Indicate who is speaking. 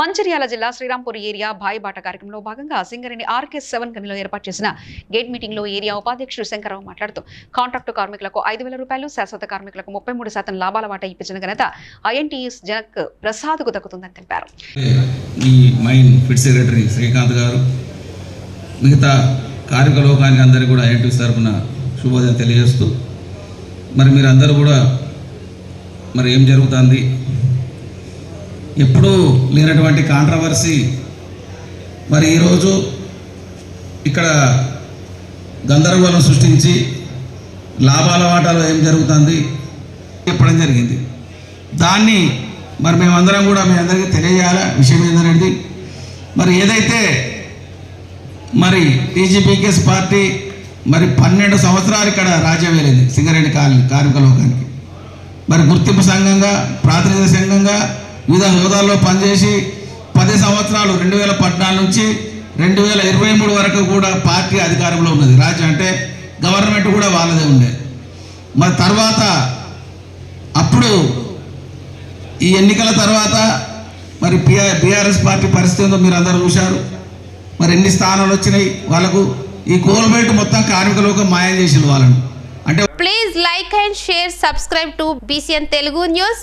Speaker 1: మంచిర్యాల జిల్లా శ్రీరాంపూర్ ఏరియా బాయిబాట కార్యక్రమంలో భాగంగా సింగరేణి ఆర్కే సెవెన్ గనిలో ఏర్పాటు చేసిన గేట్ మీటింగ్లో ఏరియా ఉపాధ్యక్షుడు శంకరరావు మాట్లాడుతూ కాంట్రాక్టు కార్మికులకు ఐదు వేల రూపాయలు శాశ్వత కార్మికులకు ముప్పై మూడు శాతం లాభాల వాటా ఇప్పించిన ఘనత ఐఎన్టీఎస్ జనక్ ప్రసాద్కు దక్కుతుందని తెలిపారు.
Speaker 2: ఈ మైన్ సెక్రటరీ శ్రీకాంత్ గారు మిగతా కార్మిక లోకానికి అందరికీ కూడా ఐఎన్టీసీ తరఫున శుభోదయం తెలియజేస్తూ మరి మీరందరూ కూడా మరి ఏం జరుగుతుంది? ఎప్పుడూ లేనటువంటి కాంట్రవర్సీ మరి ఈరోజు ఇక్కడ గందరగోళం సృష్టించి లాభాల వాటాలో ఏం జరుగుతుంది చెప్పడం జరిగింది. దాన్ని మరి మేమందరం కూడా మీ అందరికీ తెలియజేయాల? విషయం ఏంటనేది మరి ఏదైతే మరి టీజీపీకేఎస్ పార్టీ మరి పన్నెండు సంవత్సరాలు ఇక్కడ రాజ్యం వెళ్ళింది సింగరేణి కాలనీ కార్మిక లోకానికి. మరి గుర్తింపు సంఘంగా ప్రాతినిధ్య సంఘంగా వివిధ హోదాల్లో పనిచేసి పది సంవత్సరాలు రెండు వేల పద్నాలుగు నుంచి రెండు వేల ఇరవై మూడు వరకు కూడా పార్టీ అధికారంలో ఉన్నది. రాజ్యం అంటే గవర్నమెంట్ కూడా వాళ్ళదే ఉండే. మరి తర్వాత అప్పుడు ఈ ఎన్నికల తర్వాత మరి పిఆర్ బీఆర్ఎస్ పార్టీ పరిస్థితి ఏందో మీరు అందరూ చూశారు. మరి ఎన్ని స్థానాలు వచ్చినాయి వాళ్ళకు? ఈ కోల్బెల్ట్ మొత్తం కార్మికులకు మాయం చేసింది వాళ్ళను. అంటే
Speaker 3: please like and share subscribe to BCN Telugu news